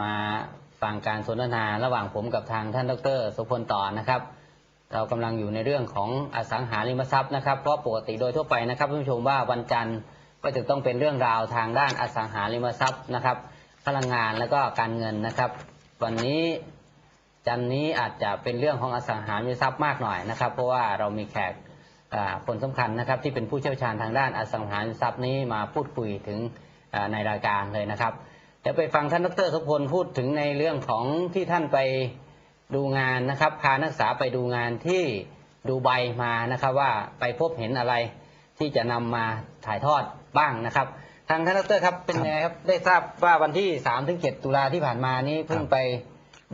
มาฟังการสนทนาระหว่างผมกับทางท่านดรสุพลต่อนะครับ เรากำลังอยู่ในเรื่องของอสังหาริมทรัพย์นะครับ เพราะปกติโดยทั่วไปนะครับท่านผู้ชมว่าวันจันทร์ก็จะต้องเป็นเรื่องราวทางด้านอสังหาริมทรัพย์นะครับ พลังงานแล้วก็การเงินนะครับ วันนี้จันทร์นี้อาจจะเป็นเรื่องของอสังหาริมทรัพย์มากหน่อยนะครับ เพราะว่าเรามีแขกคนสำคัญนะครับ ที่เป็นผู้เชี่ยวชาญทางด้านอสังหาริมทรัพย์นี้มาพูดคุยถึงในรายการเลยนะครับ ดี๋ยวไปฟังท่านดรสุพลพูดถึงในเรื่องของที่ท่านไปดูงานนะครับ พานักศึกษาไปดูงานที่ดูใบมานะครับ ว่าไปพบเห็นอะไรที่จะนำมาถ่ายทอดบ้างนะครับ ทางท่านดรครับเป็นไงครับได้ทราบว่าวันที่3ถึง7ตุลาที่ผ่านมานี้เพิ่งไป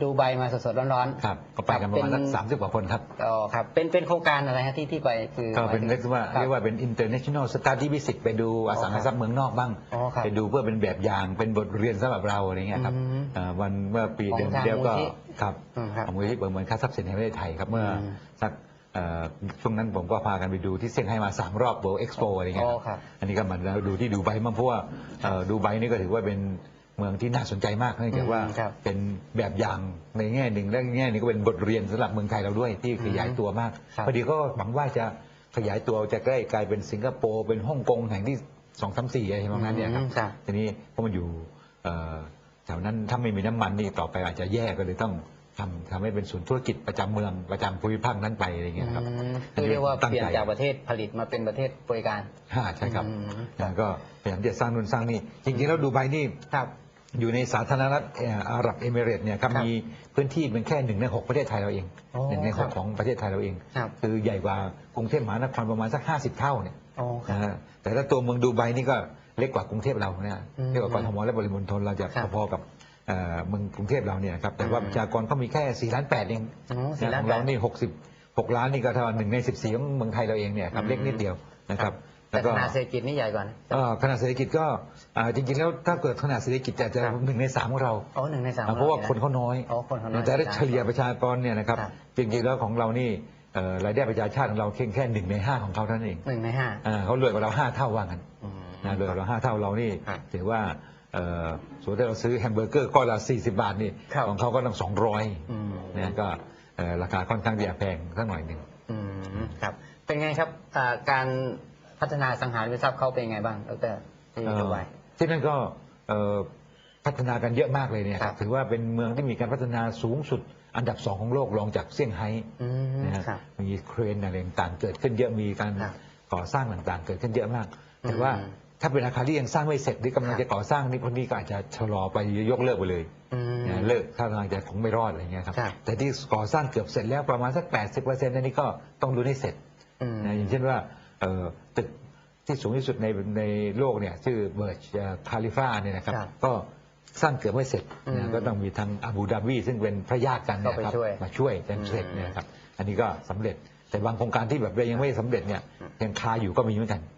ดูใบมาสดๆร้อนๆครับก็ไปกันประมาณสักสามสิบกว่าคนครับอ๋อครับเป็นเป็นโครงการอะไรฮะที่ที่ไปคือก็เป็นหมเรียกว่าคบเรียกว่าเป็น international study visit ไปดูอสังหาริมทรัพย์เมืองนอกบ้างอ๋อครับไปดูเพื่อเป็นแบบอย่างเป็นบทเรียนสำหรับเราอะไรเงี้ยครับอืมอ่าวันเมื่อปีของเดือนทางเดียวก็มูลที่ครับอืมครับของมูลที่ประเมินค่าทรัพย์สินแห่งประเทศไทยครับเมื่ออมสักเอ่อช่วงนั้นผมก็พากันไปดูที่เซี่ยงไฮ้มาสามรอบ World Expo อะไรเงี้ยอ๋อครับอันนี้ก็มาดูที่ดูไบบ้างเพราะว่าเอ่อดูไบนี่ก็ถือว่าเป็น เมืองที่น่าสนใจมากเนื่องจากว่าอืมครับเป็นแบบอย่างในแง่หนึ่งและแง่หนึงก็เป็นบทเรียนสำหรับเมืองไทยเราด้วยที่ขยายตัวมากครับ พอดีก็หวังว่าจะขยายตัวจะใกล้กลายเป็นสิงคโปร์เป็นฮ่องกงแห่งที่สองสามสี่อะไรประมาณนั้นเนี่ยครับอืมครับ ทีนี้เพราะมันอยู่เอ่อแถวนั้นถ้าไม่มีน้ำมันนี่ต่อไปอาจจะแย่ก็เลยต้อง ทำทำให้เป็นศูนย์ธุรกิจประจำเมืองประจำภูมิภาคนั้นไปอะไรเงี้ยครับอืมคือเรียกว่าตั้งเปลี่ยนใจจากประเทศผลิตมาเป็นประเทศบริการฮ่าใช่ครับอืมแล้วก็พยายามที่จะสร้างนู่นสร้างนี่จริงๆแล้วดูไบนี่ ครับ อยู่ในสาธารณรัฐเอ่ออาหรับเอมิเรตส์เนี่ยครับครับมีพื้นที่เป็นแค่หนึ่งในหกประเทศไทยเราเองอ๋อหนึ่งในหครักบ ของประเทศไทยเราเอง ครับคือใหญ่กว่ากรุงเทพมหานครประมาณสักห้าสิบเท่าเนี่ยอ๋อครับนะฮะแต่ถ้าตัวเมืองดูไบนี่ก็เล็กกว่ากรุงเทพเราเนี่ยอืมเล็กกว่ากทมและบริมณฑลเราจะครับ พอๆกับ เอ่อเมืองกรุงเทพเราเนี่ยครับแต่ว่าอืมประชากรเขามีแค่สี่ล้านแปดเองอ๋อ4ล้านของเรานี่หกสิบหกล้านนี่ก็เท่าหนึ่งในสิบสี่ของเมืองไทยเราเองเนี่ยครับอืมเล็กนิดเดียวนะครับแต่แล้วขก็นาดเศรษฐกิจนี่ใหญ่กว่านะเอ่อขนาดเศรษฐกิจก็อ่าจริงๆแล้วถ้าเกิดขนาดเศรษฐกิจจะจะครับหนึ่งในสามของเราอ๋อหนึ่งในสามอ่าเพราะว่าลยคนเขาน้อยอ๋อคนเขาน้อยแต่ได้เฉลี่ยประชากรเนี่ยนะครับครับจริงๆแล้วของเรานี่เอ่อรายได้ประชาชาติของเราเพียงแค่หนึ่งในห้าของเขาเท่านั้นเองหนึ่งในห้าอ่าเขารวยกว่าเราห้าเท่าว่างั้นอืมนะรวยกว่าเราห้าเท่าเรานี่ครับถือว่าเอ่อ สมมติถ้าเราซื้อแฮมเบอร์เกอร์ก้อนละ 40 บาทนี่ครับของเขาก็ต้อง200อืมนะก็เอ่อราคาค่อนข้างที่จะแพงสักหน่อยหนึ่ง อืมครับ เป็นไงครับอ่าการพัฒนาสังหาริมทรัพย์เขาเป็นไงบ้างดรที่เอ่อดูไบ ที่นั่นก็เอ่อพัฒนากันเยอะมากเลยเนี่ยครับถือว่าเป็นเมืองที่มีการพัฒนาสูงสุดอันดับสองของโลกรองจากเซี่ยงไฮ้อืมนะฮะครับมีเครนอะไรต่างๆเกิดขึ้นเยอะมีการครับก่อสร้างต่างๆ เกิดขึ้นเยอะมากอืมแต่ว่า ถ้าเป็นอาคารที่ยังสร้างไม่เสร็จหรือกำลังครับจะก่อสร้างนี่คนนี้ก็อาจจะชะลอไปยกเลิกไปเลยอืมนะเลิกถ้าทางจะคงไม่รอดอะไรเงี้ยครับครับ แต่ที่ก่อสร้างเกือบเสร็จแล้วประมาณสัก 80%อันนี้ก็ต้องดูให้เสร็จอืมนะอย่างเช่นว่าเอ่อตึกที่สูงที่สุดในในโลกเนี่ยชื่อเบิร์จคาลิฟาเนี่ยนะครับครับ ก็สร้างเกือบไม่เสร็จอืมนะก็ต้องมีทางอาบูดาบีซึ่งเป็นพระญาติกันเนี่ยเข้าไปครับช่วยมาช่วยจนเสร็จอืมเนี่ยครับ อันนี้ก็สำเร็จแต่บางโครงการที่แบบยังไม่สำเร็จเนี่ยอืมยังคาอยู่ก็มีเหมือนกันอืมนะ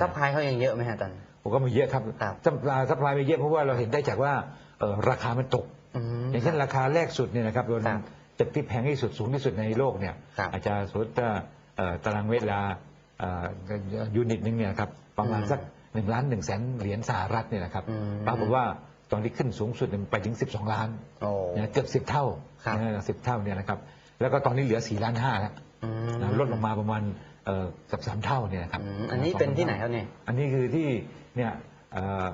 ซัพพลายเขายังเยอะไหมฮะตอนนี้ ผมก็มีเยอะครับครับซัพพลายซัพพลายมีเยอะเพราะว่าเราเห็นได้จากว่าเอ่อราคามันตกอืมอย่างเช่นราคาแรกสุดเนี่ยนะครับโดนครับตึกที่แพงที่สุดสูงที่สุดในโลกเนี่ยครับอาจจะสมมติว่าเอ่อตารางเมตรละเอ่อยูนิตหนึ่งเนี่ยครับประมาณอืมสักหนึ่งล้านหนึ่งแสนเหรียญสหรัฐเนี่ยนะครับอืมปรากฏว่าตอนที่ขึ้นสูงสุดเนี่ยไปถึง 12 ล้านโอ้นะเกือบสิบเท่าครับสิบเท่าเนี่ยนะครับ แล้วก็ตอนนี้เหลือ 4 ล้านห้าแล้วอืมนะลดลงมาประมาณ เอ่อเกับสามเท่าเนี่ยนะครับอืมอันนี้เป็นที่ไหนครับเนี่ยอันนี้คือที่เนี่ยเอ่อ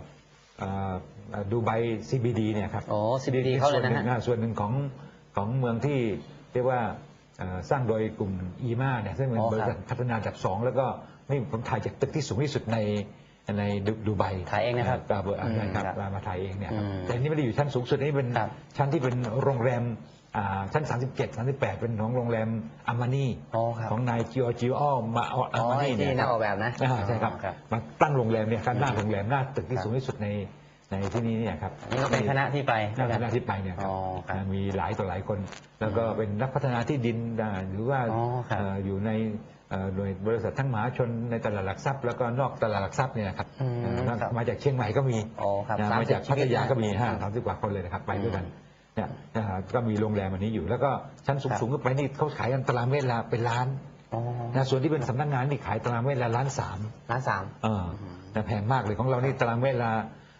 เอ่อเอ่อดูไบ CBD เนี่ยครับโอ้ CBD เขาเลยนะฮะส่วนหงส่วนหนึ่งของของเมืองที่เรียกว่าเอ่อสร้างโดยกลุ่มอีมาเนี่ยซึ่งเป็นอ๋อครับบริษัทพัฒนาอันดับสองแล้วก็นี่ผมถ่ายจากตึกที่สูงที่สุดในในดูดูไบถ่ายเองนะครับอ่าเบอร์อ่าอืมใช่ครับครับมามาถ่ายเองเนี่ยครับอืมแต่อันนี่ไม่ได้อยู่ชั้นสูงสุดอันนี่เป็นครับชั้นที่เป็นโรงแรมอ่า ชั้น 37 38 เป็นของโรงแรมอามานีอ๋อครับ ของนายจิโอจิโอมาอ๋อาอมาไอ้นีที่เนี่ยนักออกแบบนะอ่าใช่ครับครับ มาตั้งโรงแรมเนี่ยข้างหน้าอืมโรงแรมหน้าตึกที่ครับ สูงที่สุดในในที่นี้เนี่ยครับนี่ก็เป็นคณะที่ไปหน้าคณะที่ไปเนี่ยครับ อ๋อครับ มีหลายต่อหลายคน แล้วก็เป็นนักพัฒนาที่ดินอ่าหรือว่าอ๋อครับ เอ่ออยู่ในเอ่อหน่วยบริษัททั้งมหาชนในตลาดหลักทรัพย์ แล้วก็นอกตลาดหลักทรัพย์เนี่ยนะครับอืมเอ่อครับ มาจากเชียงใหม่ก็มีอ๋อครับนะ30มาจากพัทยาก็มีชีวิตนะห้าสามสิบกว่าคนเลยนะครับไปด้วยกันอืม เนี่ยนะฮะก็มีโรงแรมอันนี้อยู่ แล้วก็ชั้นครับสูงๆขึ้นไปนี่เขาขายกันตารางเมตรละเป็นล้านอ๋อนะส่วนที่เป็นสำนักงานนี่ขายตารางเมตรละล้านสามร้านสามเออนะแพงมากเลยของเรานี่ตารางเมตรละ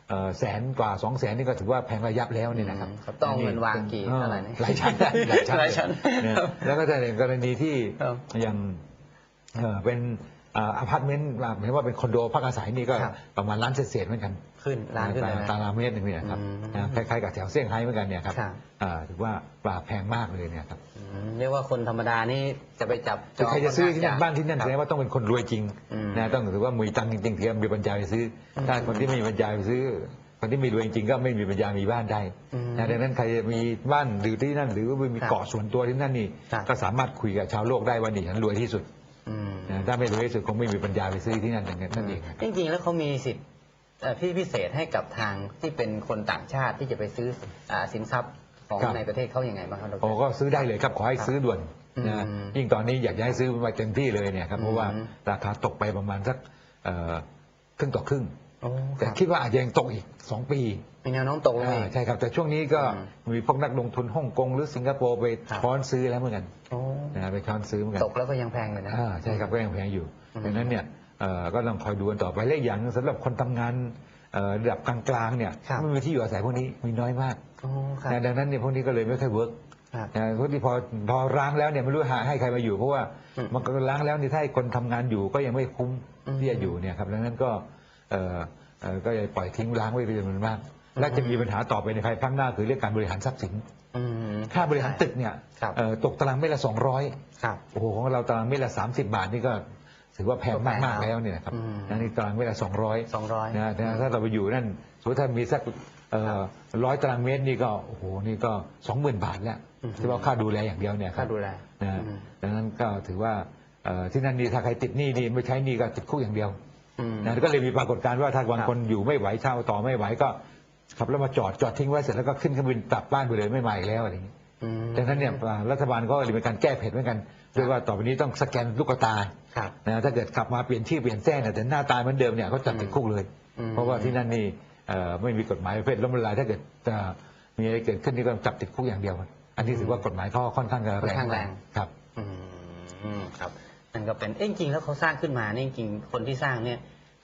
เอ่อแสนกว่าสองแสนนี่ก็ถือว่าแพงระยับแล้วเนี่ยนะครับอืมครับต้องเอาเงินวางกี่ออเท่าไหร่นะหลายชั้นนะหลายชั้นหลายชั้นเนี่ยครับแล้วก็จะในกรณีที่ครับอย่างเอ่อเป็น อ่าอพาร์ตเมนต์หมายว่าเป็นคอนโดพักอาศัยนี่ก็ครับประมาณล้านเศษๆเหมือนกันขึ้นล้านขึ้นเลยนะตารางเมตรหนึ่งเนี่ยครับอืม นะคล้ายๆกับแถวเซี่ยงไฮ้เหมือนกันเนี่ยครับครับอ่าถือว่าปราแพงมากเลยเนี่ยครับอืมเรียกว่าคนธรรมดานี่จะไปจับคือใครจะซื้อที่นั่นค่บ้านที่นั่นคแสรับดงว่าต้องเป็นคนรวยจริงอืม นะต้องถือว่ามีตังค์จริงๆถึงจะมีปัญญาไปซื้ออม ถ้าคนที่ไม่มีปัญญาไปซื้อ คนที่มีรวยจริงๆก็ไม่มีปัญญามีบ้านได้ อืม นะดังนั้นใครมีบ้านหรือที่นั่นหรือว่ามีครับเกาะส่วนตัวที่นั่นนี่ครับ ก็สามารถคุยกับชาวโลกได้ว่านี่ฉันรวยที่สุดอืม นะถ้าไม่รวยที่สุดคงไม่มีปัญญาไปซื้อที่นั่นอย่างนั้นนั่นเองครับ จริงๆ แล้วเขามีสิทธิ์เอ่อพี่พิเศษให้กับทางที่เป็นคนต่างชาติที่จะไปซื้ออ่าสินทรัพย์ของครับ ในประเทศเขาอย่างไงบ้างครับดร โอ้ก็ซื้อได้เลยครับขอให้ซื้อด่วนนะอืมยิ่งตอนนี้อยากจะให้ซื้อมาเต็มที่เลยเนี่ยครับเพราะว่าอืม ราคาตกไปประมาณสักเอ่อครึ่งต่อครึ่ง โอ้คแต่รับ คิดว่าอาจจะยังตกอีกสองปี มีแนวโน้มตกลงอ่าอีก ใช่ครับ แต่ช่วงนี้ก็อืมมีพวกนักลงทุนฮ่องกงหรือสิงคโปร์ไปครับ ช้อนซื้อแล้วเหมือนกันโอ้นะไปช้อนซื้อเหมือนกันตกแล้วก็ยังแพงเลยนะ อ่าใช่ครับก็ยังแพงอยู่อืมดังนั้นเนี่ยเอ่อก็ต้องคอยดูกันต่อไปและอีกอย่างหนึ่งสำหรับคนทำงานเอ่อระดับกลางๆเนี่ยครับ ไม่มีที่อยู่อาศัยพวกนี้มีน้อยมากโอ้ครับนะดังนั้นเนี่ยพวกนี้ก็เลยไม่ค่อยเวิร์ก ครับ นะพวกที่พอพอร้างแล้วเนี่ยไม่รู้หาให้ใครมาอยู่เพราะว่าอืมมันก็ร้างแล้วนี่ถ้าให้คนทำงานอยู่ก็ยังไม่คุ้มอืม ที่จะอยู่เนี่ยครับดังนั้นก็เอ่อเอ่อก็อย่าปล่อยทิ้งร้างไว้เป็นจำนวนมาก และจะมีปัญหาต่อไปในภายภาคหน้าคือเรื่องการบริหารทรัพย์สินอืมค่าบริหารตึกเนี่ยครับเอ่อตกตารางเมตรละสองร้อยครับโอ้โหของเราตารางเมตรละสามสิบบาทนี่ก็ถือว่าแพงก็แพงมากๆแล้วเนี่ยนะครับอืมนั่นนี่ตารางเมตรละสองร้อยสองร้อยนะแต่ถ้าเราไปอยู่นั่นสมมติถ้ามีสักร้อยตารางเมตรนี่ก็โอ้โหนี่ก็สองหมื่นบาทแล้วอืมที่ว่าค่าดูแลอย่างเดียวเนี่ยคค่ารับดูแลนะฮะอืมดังนั้นก็ถือว่าเอ่อที่นั่นนี่ถ้าใครติดหนี้นี่ไม่ใช้หนี้ก็ติดคุกอย่างเดียวอืมนะก็เลยมีปรากฏการณ์ว่าถ้าบางครับคนอยู่ไม่ไหวเช่าต่อไม่ไหวก็ ขับรถมาจอดจอดทิ้งไว้เสร็จแล้วก็ขึ้นเครื่องบินกลับบ้านไปเลยไม่มาอีกแล้วอะไรอย่างนี้อืมดังนั้นเนี่ยรัฐบาลก็เลยมีการแก้เผ็ดเหมือนกันด้วยว่าต่อไปนี้ต้องสแกนลูกตาครับนะถ้าเกิดขับมาเปลี่ยนชื่อเปลี่ยนแท้เนี่ยแต่หน้าตาเหมือนเดิมเนี่ยเขาจับติดคุกเลยอืมเพราะว่าที่นั่นนี่เอ่อไม่มีกฎหมายประเภทล้มละลายถ้าเกิดจะมีอะไรเกิดขึ้นนี่ก็จับติดคุกอย่างเดียว อันนี้ถือว่ากฎหมายเขาค่อนข้างจะค่อแรนงข้างแรงครับอืมครับนั่นก็เป็นเอ้ยจริงๆแล้วเขาสร้างขึ้นมาเนี่ยจริงๆคนที่สร้างเนี่ย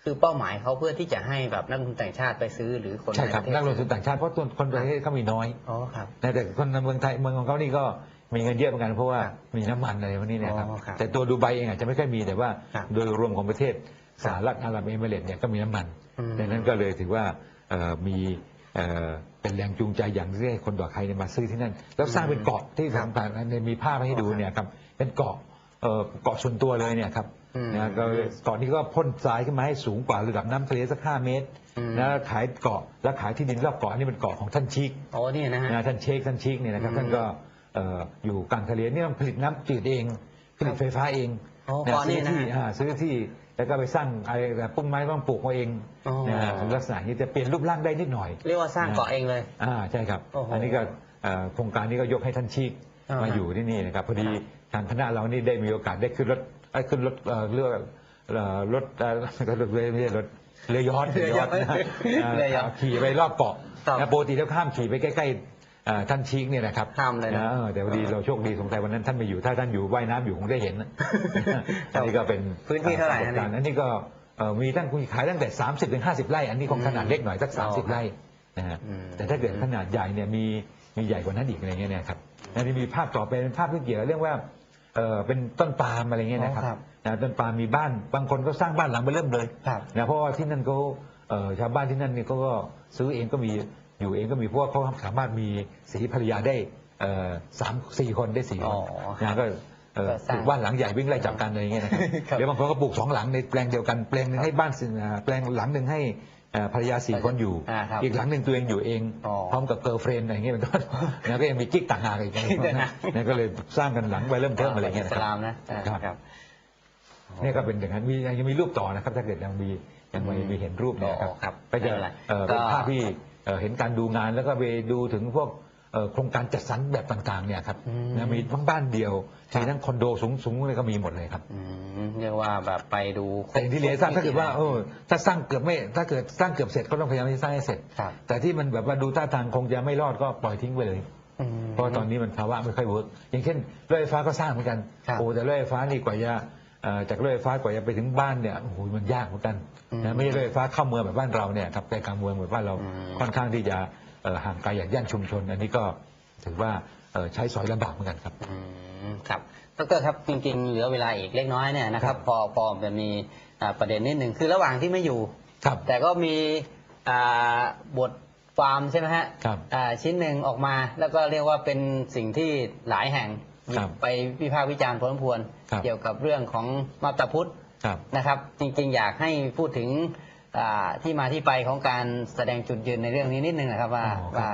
คือเป้าหมายเขาเพื่อที่จะให้แบบนักลงทุนต่างชาติไปซื้อหรือคนใช่ในคปรับระเทศนักลงทุนต่างชาติเพราะตัวคนประเทศเขามีน้อยอ๋อครับนะแต่คนในเมืองไทยเมืองของเขานี่ก็มีเงินเยอะเหมือนกันเพราะว่าครับมีน้ำมันอะไรพวกนี้เนะครับอ๋อครับแต่ตัวดูไบเองอาจจะไม่ค่อยมีแต่ว่าครับโดยรวมของประเทศสหรัฐอาหรับเอมิเรตส์เนี่ยก็มีน้ำมันอืมดังนั้นก็เลยถือว่าเอ่อมีเอ่อเป็นแรงจูงใจอย่างที่ให้คนดอกไทยเนี่ยมาซื้อที่นั่น แล้วสร้างเป็นเกาะที่ครับสำคัญในมีภาพให้ดูเนี่ยครับเป็นเกาะเอ่อเกาะส่วนตัวเลยเนี่ยครับอืม นะก็เกาะนี้ก็พ่นทรายขึ้นมาให้สูงกว่าระดับน้ำทะเลสักห้าเมตรอืมนะขายเกาะแล้วขายที่ดินรอบเกาะนี่เป็นเกาะของท่านชิกอ๋อเนี่ยนะฮะนะท่านเชคท่านชิกเนี่ยนะครับอืมท่านก็เอ่ออยู่กลางทะเลนี่ต้องผลิตน้ำจืดเองผลิตไฟฟ้าเองอ๋อนะเกาะซื้นี่อนะที่ฮะอ่าซื้อที่แล้วก็ไปสร้างอะไรแบบปุ้งไม้บ้างปลูกมาเองอ๋อนะลักษณะนี้จะเปลี่ยนรูปร่างได้นิดหน่อย เรียกว่าสร้างเกาะเองเลยอ่าใช่ครับโอ้โหอันนี้ก็เอ่อโครงการนี้ก็ยกให้ท่านชิกอ่ามมาอยู่ที่นี่นะครับพอดีทางคณะเรานี่ได้มีโอกาสได้ขึ้นรถ เอ้ยขึ้นรถเอ่อเรือเอ่อรถเอ่อรถเรือไม่ใช่รถเรือยอชต์เรือยอชต์นะเรือยอชต์ขี่ไปรอบเกาะครับนะปกติแล้วข้ามขี่ไปใกล้ๆเอ่อท่านชิกเนี่ยนะครับห้ามเลยนะเออแต่พอดีเราโชคดีสงสัยวันนั้นท่านไม่อยู่ถ้าท่านอยู่ว่ายน้ำอยู่คงได้เห็นนะอันนี้ก็เป็นพื้นที่เท่าไหร่ปฮะระสบการณ์อันนี้ก็เอ่อมีตั้งคุณขายตั้งแต่ 30ถึง50 ไร่ อันนี้คงขนาดเล็กหน่อยสัก อ๋อครับ30 ไร่นะฮะอืม แต่ถ้าเกิดขนาดใหญ่เนี่ยมีมีใหญ่กว่านั้นอีกอะไรเงี้ยนะครับ อันนี้มีภาพต่อไปเป็นภาพที่เกี่ยวกับเรื่องว่า เออเป็นต้นปาล์มอะไรเงี้ยนะครับอ๋อครับนะต้นปาล์มมีบ้านบางคนก็สร้างบ้านหลังไปเริ่มเลยครับนะเพราะว่าที่นั่นเขาเอ่อชาวบ้านที่นั่นนี่เขาก็ซื้อเองก็มีอยู่เองก็มีเพราะว่าเขาสามารถมีสีภรรยาได้เอ่อสามสี่คนได้สี่คอ๋นอนะก็เอ่อก็สปร้างลูกบ้านหลังใหญ่วิ่งไล่จับกันอะไรอย่างเงี้ยนะครับครับ เดี๋ยวบางคนก็ปลูกสองหลังในแปลงเดียวกันแปลงหนึงให้บ้านสิอ่าแปลงหลังหนึ่งให้เอ่อภรรยาสี่คนอยู่ อ่าครับอีกหลังหนึ่งตัวเองอยู่เอง อ๋อพร้อมกับเกิร์ลเฟรนอะไรอย่างเงี้ยเป็นต้นนะก็ยังมีกิ๊กต่างหากอีกเดี๋ยวนะนะก็เลยสร้างกันหลังไปเริ่มเพิ่มอะไรอย่างเงี้ยอินะสคลารับ มนะอ่าครับ ครับ เนี่ยก็เป็นอย่างนั้นมียังมีรูปต่อนะครับ ถ้าเกิดยังมียังมีอืมมีเห็นรูปเนี่ยครับอ๋อครับก็จะไม่เป็นไรเอ่อเป็นก็ ภาพที่เอ่อเห็นการดูงานแล้วก็ไปดูถึงพวกเอ่อ โครงการจัดสรรแบบต่างๆเนี่ยครับอืมนะมีทั้งบ้านเดียวครับมีทั้งคอนโดสูงๆเลยก็มีหมดเลยครับอืมเรียกว่าแบบไปดูแต่อย่างที่เรียนสร้างถ้าเกิดว่าเออถ้าสร้างเกือบไม่ ถ้าเกิดสร้างเกือบเสร็จก็ต้องพยายามที่สร้างให้เสร็จครับแต่ที่มันแบบว่าดูท่าทางคงจะไม่รอดก็ปล่อยทิ้งไปเลยอืมเพราะว่าตอนนี้มันภาวะไม่ค่อยเวิร์กอย่างเช่นรถไฟฟ้าก็สร้างเหมือนกันครับโอ้แต่รถไฟฟ้านี่กว่าจะเอ่อจากรถไฟฟ้ากว่าจะไปถึงบ้านเนี่ยโอ้โหมันยากเหมือนกันอืมนะไม่ใช่รถไฟฟ้าเข้าเมืองแบบบ้านเราเนี่ยครับใจกลางเมืองแบบบ้านเราอืมค่อนข้างที่จะเอ่อ ห่างไกลจากย่านชุมชน อันนี้ก็ถือว่าเอ่อใช้สอยลำบากเหมือนกันครับอืมครับดรครับจริงๆเหลือเวลาอีกเล็กน้อยเนี่ยนะครับครับพอพอจะมีอ่าประเด็นนิดหนึ่งคือระหว่างที่ไม่อยู่ครับแต่ก็มีอ่าบทความใช่ไหมฮะครับอ่าชิ้นหนึ่งออกมาแล้วก็เรียกว่าเป็นสิ่งที่หลายแห่งหยิครับบไปวิพากษ์วิจารณ์พอสมควรครับเกี่ยวกับเรื่องของมาตาพุทธครับนะครับ จริงๆ อยากให้พูดถึง อ่าที่มาที่ไปของการแสดงจุดยืนในเรื่องนี้นิดนึงนะครับว่าอ๋อครับว่า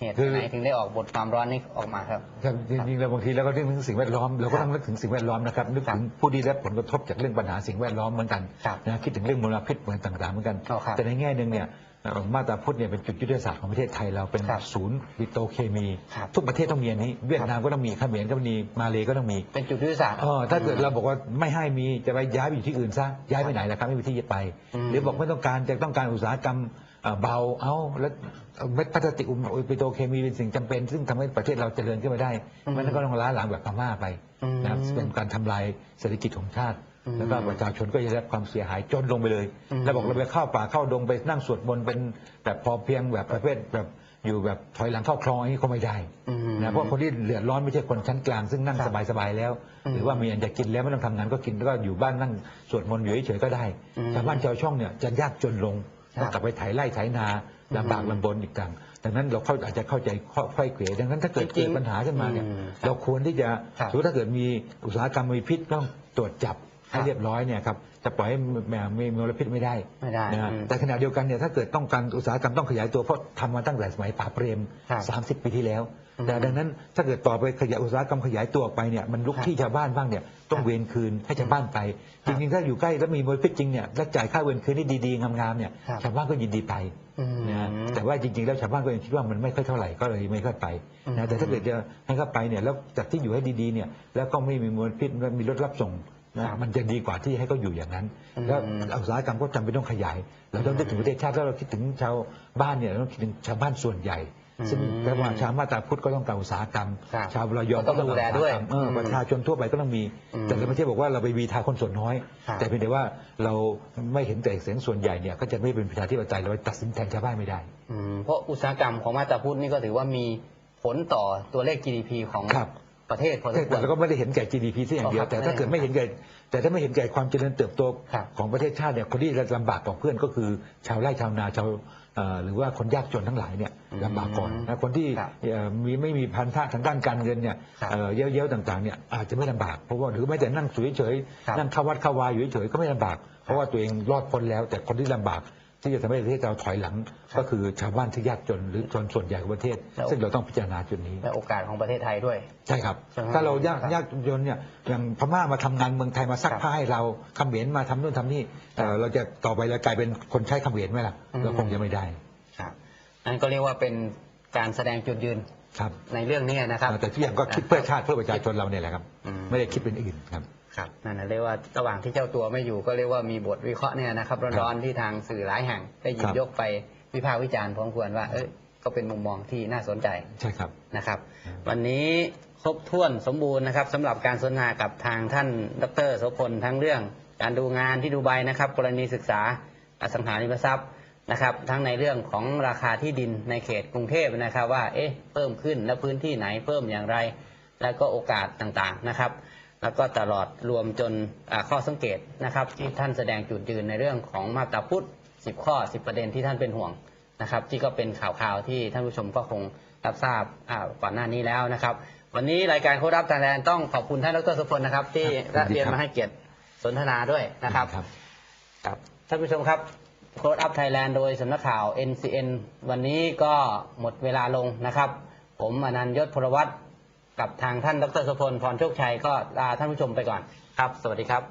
เหตุคือ ไหนถึงได้ออกบทความร้อนนี้ออกมาครับ ครับจริงๆแล้วบางทีเราก็นึกถึงสิ่งแวดล้อมเราก็ต้องนึกถึงสิ่งแวดล้อมนะครับนึกถึงผู้ที่ได้รับผลกระทบจากเรื่องปัญหาสิ่งแวดล้อมเหมือนกันครับนะคิดถึงเรื่องมลพิษเหมือนต่างๆเหมือนกัน อ๋อครับแต่ในแง่หนึ่งเนี่ยเอ่อ มาตราพุทธเนี่ยเป็นจุดยุทธศาสตร์ของประเทศไทยเราเป็นครับศูนย์ปิโตรเคมี ครับ ทุกประเทศต้องมีอันนี้เวียดนามก็ต้องมีเขมรก็มีมาเลก็ต้องมีเป็นจุดยุทธศาสตร์ เออถ้าเกิดเราบอกว่าไม่ให้มีจะไปย้ายไปอยู่ที่อื่นซะย้ายไปไหนล่ะครับไม่มีที่จะไป อืม หรือบอกไม่ต้องการจะต้องการอุตสาหกรรมเอ่อเบาเอาแล้วเม็ดพลาสติกอุปปิโตรเคมีเป็นสิ่งจำเป็น ซึ่งทำให้ประเทศเราเจริญขึ้นมาได้อืมมันก็ต้องล้าหลังแบบพม่าไป อืม นะครับเป็นการทำลายเศรษฐกิจของชาติอืม แล้วก็ประชาชนก็จะได้รับความเสียหายจนลงไปเลยอืมแล้วบอกเราไปเข้าป่าเข้าดงไปนั่งสวดมนต์เป็นแบบพอเพียงแบบประเภทแบบอยู่แบบถอยหลังเข้าคลองอันนี้ก็ไม่ได้อืมนะเพราะคนที่เดือดร้อนไม่ใช่คนชั้นกลางซึ่งนั่งครับสบายๆแล้วอืมหรือว่ามีอันจะกินแล้วไม่ต้องทำงานก็กินแล้วก็อยู่บ้านนั่งสวดมนต์อยู่เฉยๆก็ได้อืมชาวบ้านชาวช่องเนี่ยจะยากจนลงครับต้องกลับไปไถไร่ไถนาลำบากอืมลำบนอีกต่างดังนั้นเราเข้าอาจจะเข้าใจค่อยๆเขวดังนั้นถ้าเกิดจริเกิงๆดปัญหาขึ้นมาเนี่ยอืมเราควรที่จะครับสมมติถ้าเกิดมีอุตสาหกรรมมีพิษต้องตรวจจับ ให้ครับเรียบร้อยเนี่ยครับจะปล่อยให้แมวมีมลพิษไม่ได้ไม่ได้นะฮะอืมแต่ขณะเดียวกันเนี่ยถ้าเกิดต้องการอุตสาหกรรมต้องขยายตัวเพราะทำมาตั้งแต่สมัยป่าบเปรม ครับสามสิบปีที่แล้วอืมแต่ดังนั้นถ้าเกิดต่อไปขยายอุตสาหกรรมขยายตัวออกไปเนี่ยมันลุกครับที่ชาวบ้านบ้างเนี่ยต้องครับเวรคืนให้ชาวบ้านไปครัจบริงๆถ้าอยู่ใกล้แล้วมีมลพิษจริงเนี่ยแล้วจ่ายค่าเวรคืนที่ดีๆงามๆเนี่ยครับ ชาวบ้านก็ยินดีไป อืม นะฮะแต่ว่าจริงๆ แล้วชาวบ้านก็ยังคิดว่ามันไม่ค่อยเท่าไหร่ก็เลยไม่ค่อยไปอืมนะแต่ถ้าเกิดจะให้เข้าไปเนี่ยแล้วจัดที่อยู่ให้ดีๆเนี่ยแล้วก็ไม่มีมลพิษและมีรถรับส่งครั นะบมันจะดีกว่าที่ให้เขาอยู่อย่างนั้นอืมแล้วอุตสาหกรรมก็จำเป็นต้องขยาย เราต้องนึกถึงประเทศชาติแล้วเราคิดถึงชาวบ้านเนี่ยเราต้องคิดถึงชาวบ้านส่วนใหญ่อืมซึ่งแต่ว่าชาวมาตราพุทธก็ต้องการอุตสาหกรรมครับชาวระยองก็ต้องดูแลด้วยอุตสาหกรรมเอออืมประชาชนทั่วไปก็ต้องมีอืมแต่เราไม่ใช่บอกว่าเราไปวีทาคนส่วนน้อยครับแต่เพียงแต่ว่าเราไม่เห็นแต่เสียงส่วนใหญ่เนี่ยก็จะไม่เป็นประชาธิปไตยเราไปตัดสินแทนชาวบ้านไม่ได้อืมเพราะอุตสาหกรรมของมาตาพุทธนี่ก็ถือว่ามีผลต่อตัวเลข GDP ของครับ ประเทศพอสมควแต่รเราก็ไม่ได้เห็นแก่ GDP ที่อย่างเดียวอ๋อครับแต่ถ้าเกิดไม่เห็นแก่แต่ถ้าไม่เห็นแก่ความเจริญเติบโตครับของประเทศชาติเนี่ยคนที่ลำบากกว่าเพื่อนก็คือ ชาวไร่ชาวนาชาวเอ่อหรือว่าคนยากจนทั้งหลายเนี่ยอืมลำบากก่อนนะคนที่ครับเอ่อมีไม่มีพันธะทางด้านการเงินเนี่ยครับเอ่อเย้ยวๆต่างๆเนี่ยอาจจะไม่ลำบากเพราะว่าหรือแม้แต่นั่งอยู่เฉยครับๆนั่งเข้าวัดเข้าวาอยู่เฉยๆก็ไม่ลำบาก เพราะว่าตัวเองรอดพ้นแล้ว แต่คนที่ลำบาก ที่จะทำให้ประเทศเราถอยหลัง ก็คือชาวบ้านที่ยากจนหรือชนส่วนใหญ่ของประเทศแล้วซึ่งเราต้องพิจารณาจุดนี้และโอกาสของประเทศไทยด้วย ใช่ครับใช่ไหมถ้าเรายากครับยากจนเนี่ยอย่างพม่ามาทำงานเมืองไทยมาซักครับผ้าให้เราเขมรมาทำนู่นทำนี่เอ่อเราจะต่อไปเรากลายเป็นคนใช้เขมรไหมล่ะอืมเราคงจะไม่ได้ครับนั่นก็เรียกว่าเป็นการแสดงจุดยืนครับในเรื่องนี้นะครับ แต่ทุกอย่างก็คิดเพื่อชาติเพื่อประชาชนเราเนี่ยแหละครับอืมไม่ได้คิดเป็นอื่นครับ ครับนั่นนะเรียกว่าระหว่างที่เจ้าตัวไม่อยู่ก็เรียกว่ามีบทวิเคราะห์เนี่ยนะครับร้อนๆที่ทางสื่อหลายแห่งได้หยิครับบยกไปวิพากษ์วิจารณ์พอสมควรว่าเอ้ยก็เป็นมุมมองที่น่าสนใจใช่ครับนะครับอืมวันนี้ครบถ้วนสมบูรณ์นะครับสำหรับการสนทนากับทางท่านดรโสพลทั้งเรื่องการดูงานที่ดูไบนะครับ กรณีศึกษาอสังหาริมทรัพย์นะครับ ทั้งในเรื่องของราคาที่ดินในเขตกรุงเทพนะครับ ว่าเอ๊ะเพิ่มขึ้นและพื้นที่ไหนเพิ่มอย่างไร แล้วก็โอกาสต่างๆนะครับ แล้วก็ตลอดรวมจนอ่าข้อสังเกตนะครับ ที่ท่านแสดงจุดยืนในเรื่องของมาตราพุทธ 10 ข้อ 10 ประเด็นที่ท่านเป็นห่วงนะครับ ที่ก็เป็นข่าวๆที่ท่านผู้ชมก็คงรับทราบอ่าก่อนหน้านี้แล้วนะครับ วันนี้รายการโค้ดรับไทยแลนด์ต้องขอบคุณท่านดรสุพลนะครับ ที่ครับยินดีเรียนครับมาให้เกียรติสนทนาด้วยนะครับครับครับท่านผู้ชมครับโค้ดอัพไทยแลนด์โดยสำนักข่าว NCN วันนี้ก็หมดเวลาลงนะครับ ผมอนันต์ยศพลวัตร กับทางท่านดรสุพลพรโชคชัยก็ลาท่านผู้ชมไปก่อนครับ สวัสดีครับ